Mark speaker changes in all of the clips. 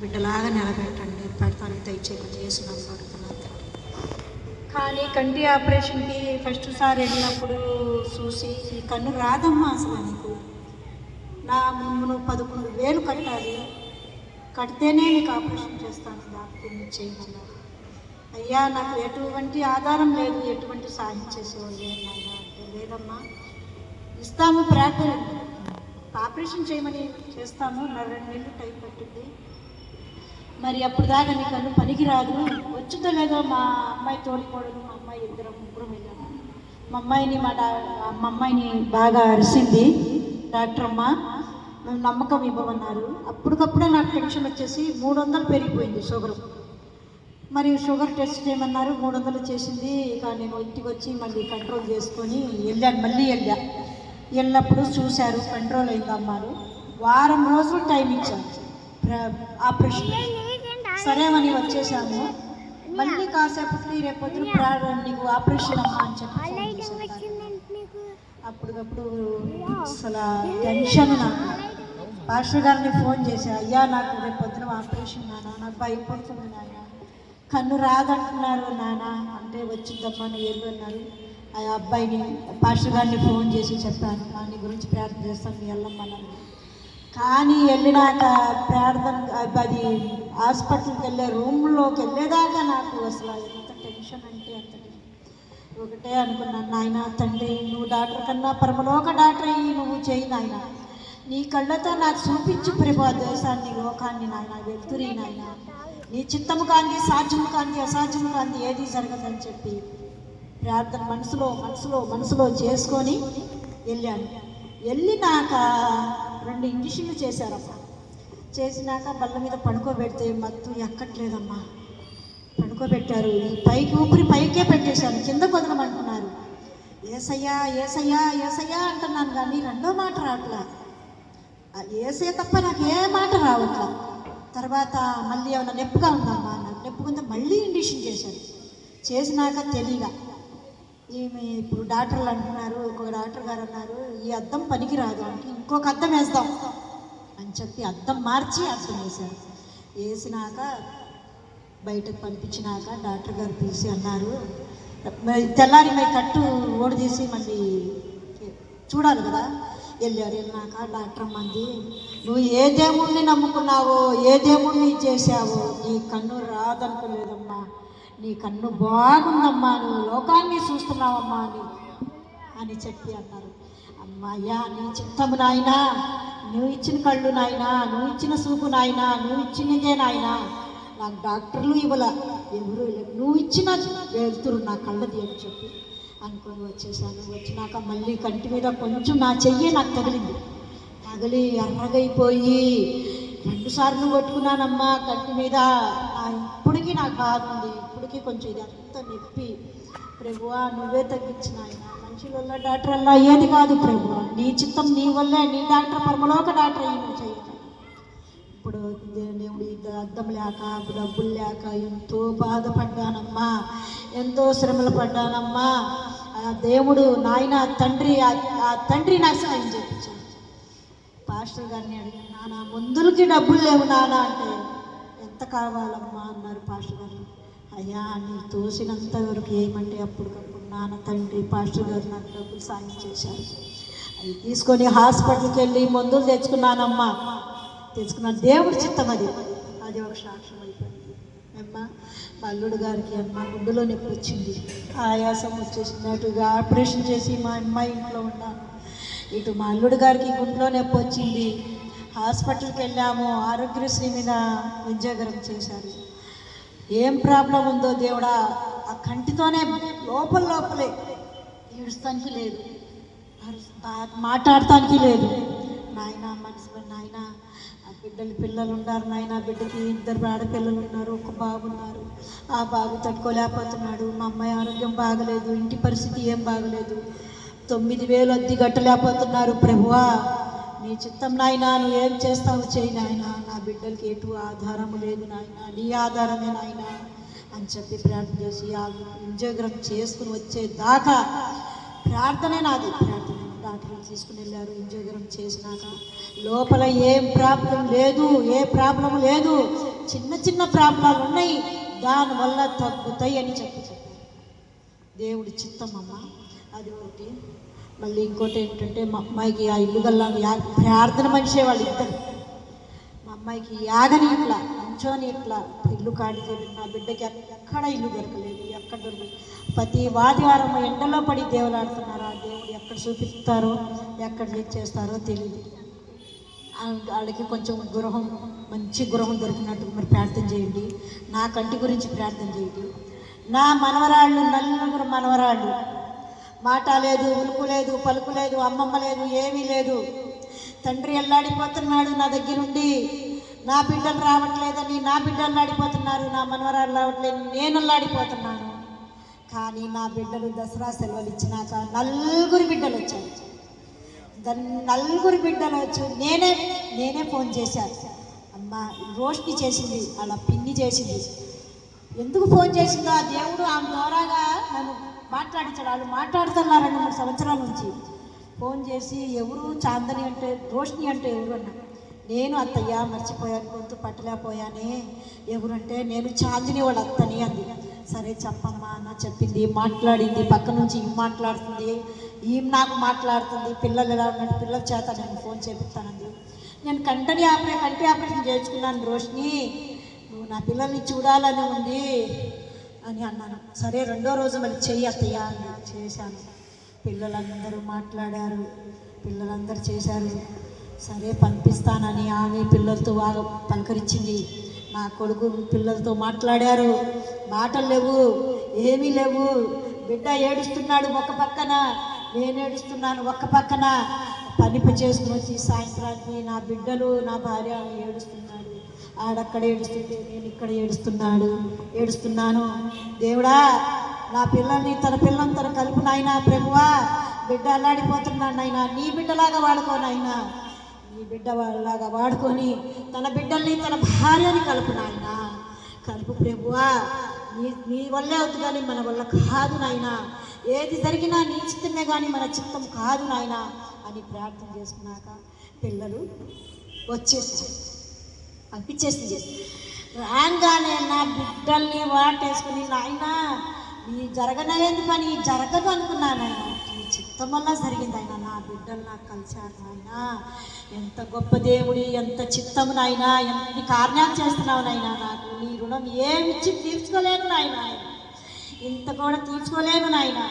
Speaker 1: బిడ్డలాగా నిలబెట్టండి. పెడతానికి దయచేసి చేసినాం పడుతున్నాను కానీ కంటి ఆపరేషన్కి ఫస్ట్ సారి వెళ్ళినప్పుడు చూసి ఈ కన్ను రాదమ్మా అసలు నీకు. నా ముందు పదకొండు వేలు కట్టాలి. కడితేనే నీకు ఆపరేషన్ చేస్తాను డాక్టర్ మీరు చేయమన్నారు అయ్యా నాకు ఎటువంటి ఆధారం లేదు ఎటువంటి సాయం చేసేవాళ్ళు లేరు అంటే లేదమ్మా. ఇస్తాము ప్రార్థన. ఆపరేషన్ చేయమని చేస్తాము నా రెండు నెలలు టైం పట్టింది. మరి అప్పుడు దాకా నీకు అన్ను పనికిరాదు. వచ్చిందో లేదో మా అమ్మాయి తోడుకోవడం మా అమ్మాయి ఇద్దరం ముగ్గురం వెళ్ళాము. మా అమ్మాయిని మా డా మా అమ్మాయిని బాగా అరిసింది డాక్టర్ అమ్మ. మేము నమ్మకం ఇవ్వమన్నారు. అప్పటికప్పుడే నాకు టెన్షన్ వచ్చేసి మూడు వందలు పెరిగిపోయింది షుగర్. మరి షుగర్ టెస్ట్ చేయమన్నారు మూడు వందలు చేసింది. ఇక నేను ఇంటికి వచ్చి మళ్ళీ కంట్రోల్ చేసుకొని వెళ్ళాను. మళ్ళీ వెళ్ళా. వెళ్ళినప్పుడు చూశారు కంట్రోల్ అయిందమ్మారు వారం రోజులు టైం ఇచ్చారు. ఆ ఆపరేషన్. సరేమని వచ్చేసాము. మళ్ళీ కాసేపటికి రేపొద్దున ప్రా- నీకు ఆపరేషన్ అమ్మా అని చెప్పి అప్పటికప్పుడు అసలు టెన్షన్ నాకు. పాస్టర్ గారిని ఫోన్ చేశా అయ్యా నాకు రేపు పొద్దున ఆపరేషన్ నాన్న నాకు భయపడుతుంది నాన్న. కన్ను రాదంటున్నారు నాన్న. అంటే వచ్చిందమ్మా నువ్వు వెళ్ళు అన్నారు ఆ అబ్బాయిని పాస్టర్ గారిని ఫోన్ చేసి చెప్పాను. దాని నీ గురించి ప్రార్థన చేస్తాను మీ వెళ్ళమ్మన్నాను కానీ వెళ్ళినాక ప్రార్థన అది హాస్పిటల్కి వెళ్ళే రూమ్లోకి వెళ్ళేదాకా నాకు అసలు ఎంత టెన్షన్ అంటే అంత ఒకటే అనుకున్నాను నాయన తండ్రి నువ్వు డాక్టర్ కన్నా పరమలోక డాక్టర్ అయ్యి నువ్వు చేయి నాయన. నీ కళ్ళతో నాకు చూపించు ప్రభా దేశాన్ని లోకాన్ని నాయన వెళ్తురి నాయన. నీ చిత్తము కాంతి సాధ్యము కాంతి అసాధ్యము కాంతి ఏది జరగదని చెప్పి ప్రార్థన మనసులో మనసులో మనసులో చేసుకొని వెళ్ళాను. వెళ్ళినాక రెండు ఇంజక్షన్లు చేశారమ్మా. చేసినాక బల్ల మీద పడుకోబెడితే మత్తు ఎక్కట్లేదమ్మా. పడుకోబెట్టారు. పైకి ఊపిరి పైకే పెట్టేశాను కింద కొదలమంటున్నారు. ఏసయ్యా ఏసయ్యా ఏసయ్యా అంటున్నాను కానీ రెండో మాట రావట్లా. ఏసే తప్ప నాకు ఏ మాట రావట్లా. తర్వాత మళ్ళీ ఏమైనా నొప్పిగా ఉందమ్మా నాకు నొప్పిగా ఉందా? మళ్ళీ ఇండిషన్ చేశారు. చేసినాక తెలియగా ఈమె ఇప్పుడు డాక్టర్లు అంటున్నారు ఒక డాక్టర్ గారు అన్నారు ఈ అద్దం పనికిరాదు అంటే ఇంకొక అద్దం వేస్తాం అని చెప్పి అద్దం మార్చి అద్దం వేశారు. వేసినాక బయటకు పంపించినాక డాక్టర్ గారు పిలిచి అన్నారు తెల్లారి మీ కట్టు ఓడి తీసి మళ్ళీ చూడాలి కదా. వెళ్ళారు వెళ్ళినాక డాక్టర్ మంది నువ్వు ఏ దేవుణ్ణి నమ్ముకున్నావో ఏ దేవుణ్ణి చేసావో నీ కన్ను రాదనుకోలేదమ్మా. నీ కన్ను బాగుందమ్మా నువ్వు లోకాన్ని చూస్తున్నావమ్మా అని అని చెప్పి అన్నారు. అమ్మాయ్యా నీ చిత్తము నాయనా నువ్వు ఇచ్చిన కళ్ళు నాయనా నువ్వు ఇచ్చిన సూపు నాయనా నువ్వు ఇచ్చినదే నాయనా. నాకు డాక్టర్లు ఇవ్వల ఎవరు నువ్వు ఇచ్చిన వెళ్తురు నా కళ్ళది అని చెప్పి అనుకొని వచ్చేసాను. వచ్చినాక మళ్ళీ కంటి మీద కొంచెం నా చెయ్యి నాకు తగిలింది. తగిలి ఎర్రగైపోయి రెండు సార్లు కొట్టుకున్నానమ్మా కంటి మీద. నా నాకు బాధ ఉంది ఇప్పటికీ కొంచెం ఇది అంత నొప్పి. ప్రభువా నువ్వే తగ్గించిన ఆయన మనుషుల డాక్టర్ అలా ఏది కాదు ప్రభువా. నీ చిత్తం నీ వల్లే నీ డాక్టర్ పరమలోక డాక్టర్ అయ్యి చేయాలి ఇప్పుడు దేవుడు అర్థం లేక డబ్బులు లేక ఎంతో బాధపడ్డానమ్మా. ఎంతో శ్రమలు పడ్డానమ్మా. ఆ దేవుడు నాయన తండ్రి ఆ- ఆ తండ్రి నాకు సాయం చేయించాడు. పాస్టర్ గారిని అడిగాను నాన్న ముందులకి డబ్బులు లేవు నాన్న అంటే ఎంత కావాలమ్మా అన్నారు పాస్టర్ గారు. అయ్యా నీ తోసినంత వరకు ఏమంటే అప్పటికప్పుడు నాన్న తండ్రి. పాస్టర్ గారు నాకు డబ్బులు సాయం చేశారు. అవి తీసుకొని హాస్పిటల్కి వెళ్ళి మందులు తెచ్చుకున్నానమ్మా. తెచ్చుకున్నాను దేవుడి చిత్తం అది. అది ఒక సాక్ష్యం అయిపోయింది. అమ్మ అల్లుడు గారికి అమ్మ గుండెలో నొప్పి వచ్చింది. ఆయాసం వచ్చేసింది. అటుగా ఆపరేషన్ చేసి మా అమ్మాయి ఇంట్లో ఉన్నాను ఇటు మా అల్లుడు గారికి గుండెలో నొప్పి వచ్చింది. హాస్పిటల్కి వెళ్ళాము ఆరోగ్యశ్రీ మీద విద్యాగరం చేశారు. ఏం ప్రాబ్లం ఉందో దేవుడా ఆ కంటితోనే లోపల లోపలే ఏడుస్తానికి లేదు. మాట్లాడటానికి లేదు. నాయన మనసు నాయన ఆ బిడ్డలు పిల్లలు ఉన్నారు నాయన బిడ్డకి ఇద్దరు ఆడపిల్లలు ఉన్నారు ఒక బాబు ఉన్నారు. ఆ బాబు తట్టుకోలేకపోతున్నాడు. మా అమ్మాయి ఆరోగ్యం బాగలేదు ఇంటి పరిస్థితి ఏం బాగలేదు. తొమ్మిది వేలు అద్దె కట్టలేకపోతున్నారు ప్రభువా. నీ చిత్తం నాయన నువ్వు ఏం చేస్తావు చేయి నాయన. నా బిడ్డలకి ఎటు ఆధారం లేదు నాయన నీ ఆధారమే నాయన అని చెప్పి ప్రార్థన చేసి ఆ ఉద్యోగం చేసుకుని వచ్చే దాకా ప్రార్థనే నాది. ప్రార్థన డాక్టర్లు తీసుకుని వెళ్ళారు. ఉద్యోగం చేసినాక లోపల ఏం ప్రాబ్లం లేదు ఏ ప్రాబ్లం లేదు. చిన్న చిన్న ప్రాబ్లాలు ఉన్నాయి. దానివల్ల తగ్గుతాయి అని చెప్పి చెప్పారు. దేవుడి చిత్తం అమ్మ అది ఒకటి. మళ్ళీ ఇంకోటి ఏంటంటే మా అమ్మాయికి ఆ ఇల్లు గల్లా ప్రార్థన మనిషే వాళ్ళు ఇద్దరు. మా అమ్మాయికి యాగని ఇట్లా నుంచోని ఇట్లా ఇల్లు కాడితే నా బిడ్డకి ఎక్కడ ఇల్లు దొరకలేదు ఎక్కడ దొరకలేదు. ప్రతి వాదివారం ఎండలో పడి దేవులాడుతున్నారు ఆ దేవుడు ఎక్కడ చూపిస్తారో ఎక్కడ చేస్తారో తెలియదు వాళ్ళకి కొంచెం గృహం మంచి గృహం దొరికినట్టు మరి ప్రార్థన చేయండి. నా కంటి గురించి ప్రార్థన చేయండి. నా మనవరాళ్ళు నలుగురు మనవరాళ్ళు మాట లేదు ఉలుపు లేదు పలుకు లేదు అమ్మమ్మ లేదు ఏమీ లేదు. తండ్రి ఎల్లాడిపోతున్నాడు నా దగ్గరుండి. నా బిడ్డలు రావట్లేదని నా బిడ్డలు ఆడిపోతున్నారు నా మనవరాలు రావట్లేదు నేను అల్లాడిపోతున్నాను. కానీ నా బిడ్డలు దసరా సెలవులు ఇచ్చినాక నలుగురు బిడ్డలు వచ్చాయి నలుగురు బిడ్డలు వచ్చి నేనే నేనే ఫోన్ చేశాను అమ్మ రోష్ని చేసింది అలా పిన్ని చేసింది. ఎందుకు ఫోన్ చేసిందో ఆ దేవుడు ఆమె ద్వారాగా నన్ను మాట్లాడించాడు. వాళ్ళు మాట్లాడుతున్నారు రెండు మూడు సంవత్సరాల నుంచి. ఫోన్ చేసి ఎవరు చాందని అంటే రోషిణి అంటే ఎవరు అన్నా నేను అత్తయ్య మర్చిపోయాను గొంతు పట్టలేకపోయానే. ఎవరంటే నేను చాందిని వాళ్ళ అత్తని అంది. సరే చెప్పమ్మా అన్న చెప్పింది మాట్లాడింది పక్క నుంచి ఈమె మాట్లాడుతుంది ఈమె నాకు మాట్లాడుతుంది పిల్లలు ఎలా ఉన్నాడు పిల్లల చేత నేను ఫోన్ చేపిస్తానంది. నేను కంటని ఆపరే కంటి ఆపరేషన్ చేయించుకున్నాను రోషిణి. నువ్వు నా పిల్లల్ని చూడాలని ఉంది అని అన్నాను. సరే రెండో రోజు మళ్ళీ చెయ్యి అత్తయ్య అని చేశాను. పిల్లలందరూ మాట్లాడారు. పిల్లలందరూ చేశారు. సరే పంపిస్తానని ఆమె పిల్లలతో బాగా పలకరించింది. నా కొడుకు పిల్లలతో మాట్లాడారు. మాటలు లేవు ఏమీ లేవు. బిడ్డ ఏడుస్తున్నాడు ఒక పక్కన నేను ఏడుస్తున్నాను ఒక పక్కన. పని చేసుకుని వచ్చి సాయంత్రానికి నా బిడ్డలు నా భార్య ఏడుస్తున్నాను ఆడక్కడ ఏడుస్తుంటే నేను ఇక్కడ ఏడుస్తున్నాడు. ఏడుస్తున్నాను. దేవుడా నా పిల్లల్ని తన పిల్లని తన కలుపు నాయనా ప్రభువా బిడ్డ అల్లాడిపోతున్నాడు నాయనా. నీ బిడ్డలాగా వాడుకో నాయనా. నీ బిడ్డ వాళ్ళలాగా వాడుకొని తన బిడ్డల్ని తన భార్యని కలుపు నాయనా. కలుపు ప్రభువా. నీ నీ వల్లే అవుతుంది కానీ మన వల్ల కాదు నాయనా. ఏది జరిగినా నీ చిత్తమే కానీ మన చిత్తం కాదు నాయనా అని ప్రార్థన చేసుకున్నాక పిల్లలు వచ్చేసారు. పంపించేసింది రాగానే నా బిడ్డల్ని వాటేసుకుని నాయన ఈ జరగనలేని పని జరగదు అనుకున్నాను ఆయన. ఈ చిత్తం వల్ల జరిగింది ఆయన. నా బిడ్డలు నాకు కలిశారు నాయన. ఎంత గొప్ప దేవుడి ఎంత చిత్తము నాయన. ఎన్ని కార్యాలు చేస్తున్నావు నాయన. నాకు నీ రుణం ఏమిచ్చి తీర్చుకోలేను నాయన. ఇంత కూడా తీర్చుకోలేను నాయన.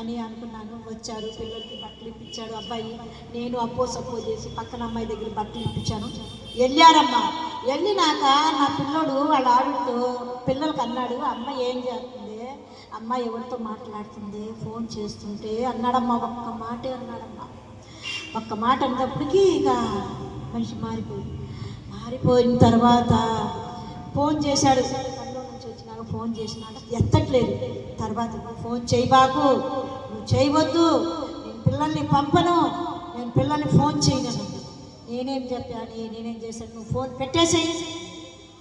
Speaker 1: అని అనుకున్నాను. వచ్చారు పిల్లలకి బట్టలు ఇప్పించాడు. అబ్బాయి నేను అప్పో సప్పో చేసి పక్కన అమ్మాయి దగ్గర బట్టలు ఇప్పించాను. వెళ్ళారమ్మా. వెళ్ళినాక నా పిల్లోడు వాళ్ళ ఆవిడతో పిల్లలకి అన్నాడు అమ్మ ఏం చేస్తుంది? అమ్మ ఎవరితో మాట్లాడుతుంది? ఫోన్ చేస్తుంటే అన్నాడమ్మా ఒక్క మాటే అన్నాడమ్మా. ఒక్క మాట అన్నప్పటికీ ఇక మనిషి మారిపోయింది మారిపోయిన తర్వాత ఫోన్ చేశాడు. పనిలో నుంచి వచ్చినాక ఫోన్ చేసినాక ఎత్తట్లేదు. తర్వాత ఫోన్ చేయబాకు నువ్వు చేయవద్దు. నేను పిల్లల్ని పంపను. నేను పిల్లల్ని ఫోన్ చేయను. నేనేం చెప్పాను? నేనేం చేశాను? నువ్వు ఫోన్ పెట్టేసేయి.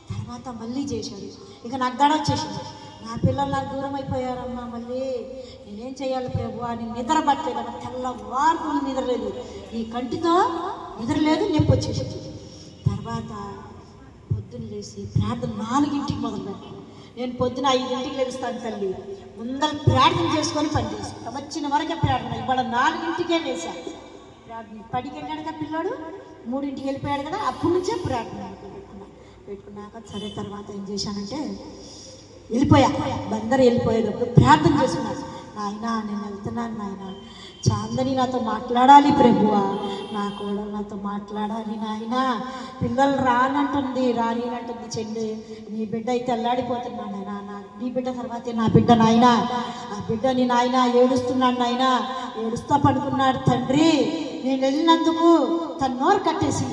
Speaker 1: తర్వాత మళ్ళీ చేశాడు. ఇక నాకు దడ వచ్చేసింది. నా పిల్లలు నాకు దూరం అయిపోయారమ్మా మళ్ళీ. నేనేం చేయాలి ప్రభు? అని నిద్ర పట్టలేదు. తెల్లవారు నిద్రలేదు. ఈ కంటితో నిద్రలేదు నొప్పి వచ్చేసింది. తర్వాత పొద్దున్న లేచి ప్రార్థన నాలుగింటికి మొదలు నేను పొద్దున ఐదింటికి లేస్తాను తల్లి. ముందర ప్రార్థన చేసుకొని పని చేసుకుంటాం వచ్చిన వరకే ప్రార్థన. ఇవాళ నాలుగింటికే లేచాను ప్రార్థన పడికి పిల్లోడు. మూడింటికి వెళ్ళిపోయాడు కదా అప్పటి నుంచే ప్రార్థన పెట్టుకున్నా పెట్టుకున్నాక సరే తర్వాత ఏం చేశానంటే వెళ్ళిపోయా. అందరు వెళ్ళిపోయేటప్పుడు ప్రార్థన చేసుకున్నాను నాయన నేను వెళ్తున్నాను నాయన. చాందని నాతో మాట్లాడాలి ప్రభువా. నా కూడా నాతో మాట్లాడాలి నాయన. పిల్లలు రానంటుంది రానినంటుంది చెల్లి నీ బిడ్డ అయితే అల్లాడిపోతున్నాడు నాయన. నా నీ బిడ్డ తర్వాతే నా బిడ్డ నాయన. ఆ బిడ్డని నాయన ఏడుస్తున్నాడు నాయన. ఏడుస్తా పడుకున్నాడు తండ్రి. నేను వెళ్ళినందుకు తన నోరు కట్టేసి